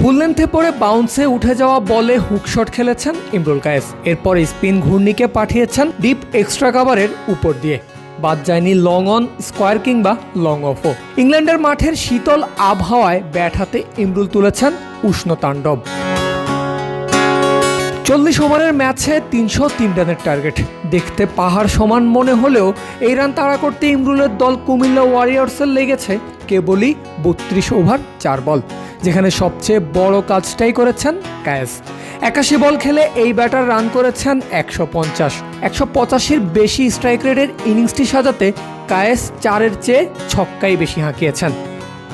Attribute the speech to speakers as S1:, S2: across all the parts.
S1: ফুল লেন্থে পড়ে বাউন্সে উঠে যাওয়া বলে হুকশট খেলেছেন ইমরুল কায়েস। এরপর স্পিন ঘূর্ণিকে পাঠিয়েছেন ডিপ এক্সট্রা কাভারের উপর দিয়ে। বাদ যায়নি লং অন স্কোয়ার কিংবা লং অফও ইংল্যান্ডের মাঠের শীতল আবহাওয়ায় ব্যাট হাতে ইমরুল তুলেছেন উষ্ণ তাণ্ডব। চল্লিশ ওভারের ম্যাচে তিনশো তিন রানের টার্গেট দেখতে পাহাড় সমান মনে হলেও এই রান তাড়া করতে ইমরুলের দল কুমিল্লা ওয়ারিয়র্সের লেগেছে কেবলই বত্রিশ ওভার চার বল। যেখানে সবচেয়ে বড় কাজটাই করেছেন কায়েস। একাশি বল খেলে এই ব্যাটার রান করেছেন একশো পঞ্চাশ। একশো পঁচাশির বেশি স্ট্রাইক রেটের ইনিংসটি সাজাতে কায়েস চারের চেয়ে ছক্কাই বেশি হাঁকিয়েছেন।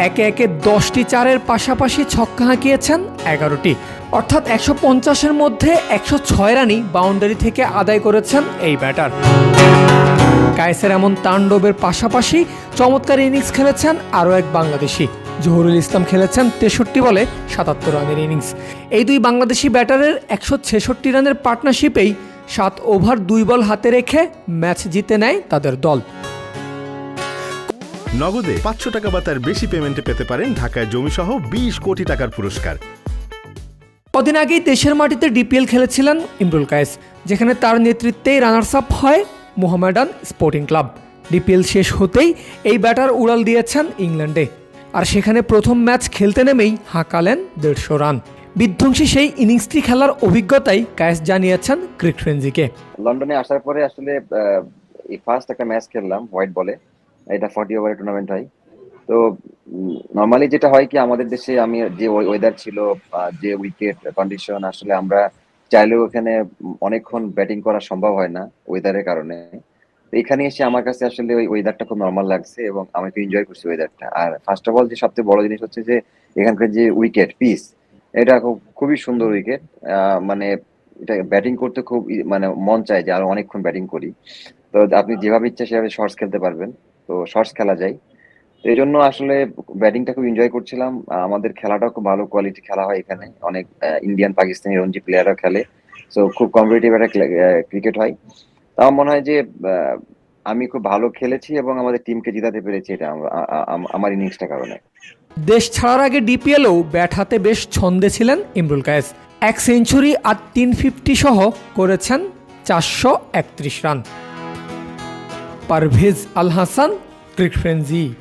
S1: একে একে দশটি চারের পাশাপাশি ছক্কা হাঁকিয়েছেন এগারোটি। অর্থাৎ একশো পঞ্চাশের মধ্যে একশো ছয় রানই বাউন্ডারি থেকে আদায় করেছেন এই ব্যাটার। কায়েসের এমন তাণ্ডবের পাশাপাশি চমৎকার ইনিংস খেলেছেন আরও এক বাংলাদেশি। জহুরুল ইসলাম খেলেছেন তেষট্টি বলে সাতাত্তর রানের ইনিংস। এই দুই বাংলাদেশি ব্যাটারের একশো ছেষট্টি রানের পার্টনারশিপেই সাত ওভার দুই বল হাতে রেখে ম্যাচ জিতে নেয় তাদের দল।
S2: নগদে পাঁচশো টাকা বা তার বেশি পেমেন্টে পেতে পারেন ঢাকায় জমিসহ বিশ কোটি টাকার পুরস্কার।
S1: কদিন আগেই দেশের মাটিতে ডিপিএল খেলেছিলেন ইমরুল কায়েস যেখানে তার নেতৃত্বেই রানার্স আপ হয় মোহামেডান স্পোর্টিং ক্লাব। ডিপিএল শেষ হতেই এই ব্যাটার উড়াল দিয়েছেন ইংল্যান্ডে। আর সেখানে প্রথম ম্যাচ খেলতে নেমেই হাঁকালেন দেড়শো রান। বিধ্বংসী সেই ইনিংসটি খেলার অভিজ্ঞতাই কায়েস জানিয়েছেন ক্রিক ফ্রেন্সিকে
S3: লন্ডনে আসার পরে আসলে এই ফার্স্ট একটা ম্যাচ খেললাম হোয়াইট বলে এটা ফর্টি ওভারের টুর্নামেন্ট হয়। তো নর্মালি যেটা হয় কি, আমাদের দেশে আমি যে ওয়েদার ছিল যে উইকেট কন্ডিশন আসলে আমরা চাইলেও এখানে অনেকক্ষণ ব্যাটিং করা সম্ভব হয় না ওয়েদারের কারণে। এখানে এসে আমার কাছে আসলে ওই ওয়েদারটা খুব নর্মাল লাগছে এবং আমি খুব এনজয় করছি ওয়েদারটা আর ফার্স্ট অফ অল যে সবচেয়ে বড় জিনিস হচ্ছে যে, এখানকার যে উইকেট পিস এটা খুব, খুবই সুন্দর উইকেট মানে এটা ব্যাটিং করতে খুব মানে মন চায় যে আরও অনেকক্ষণ ব্যাটিং করি। তো আপনি যেভাবে ইচ্ছা সেভাবে শর্টস খেলতে পারবেন। তো শর্টস খেলা যায়। তো এই জন্য আসলে ব্যাটিংটা খুব এনজয় করছিলাম। আমাদের খেলাটাও খুব ভালো কোয়ালিটি খেলা হয় এখানে। অনেক ইন্ডিয়ান পাকিস্তানি রঞ্জি প্লেয়াররা খেলে। সো খুব কম্পিটিটিভ একটা ক্রিকেট হয়। তো আমার মনে হয় যে আমি খুব ভালো খেলেছি এবং আমাদের টিমকে জিতাতে পেরেছি এটা আমরা- ইনিংসটা কারণে।
S1: দেশ ছাড়ার আগে ডিপিএলও ব্যাট হাতে বেশ ছন্দে ছিলেন ইমরুল কায়েস। এক সেঞ্চুরি আর তিন ফিফটি সহ করেছেন চারশো একত্রিশ run Parvez Al Hasan cric frenzy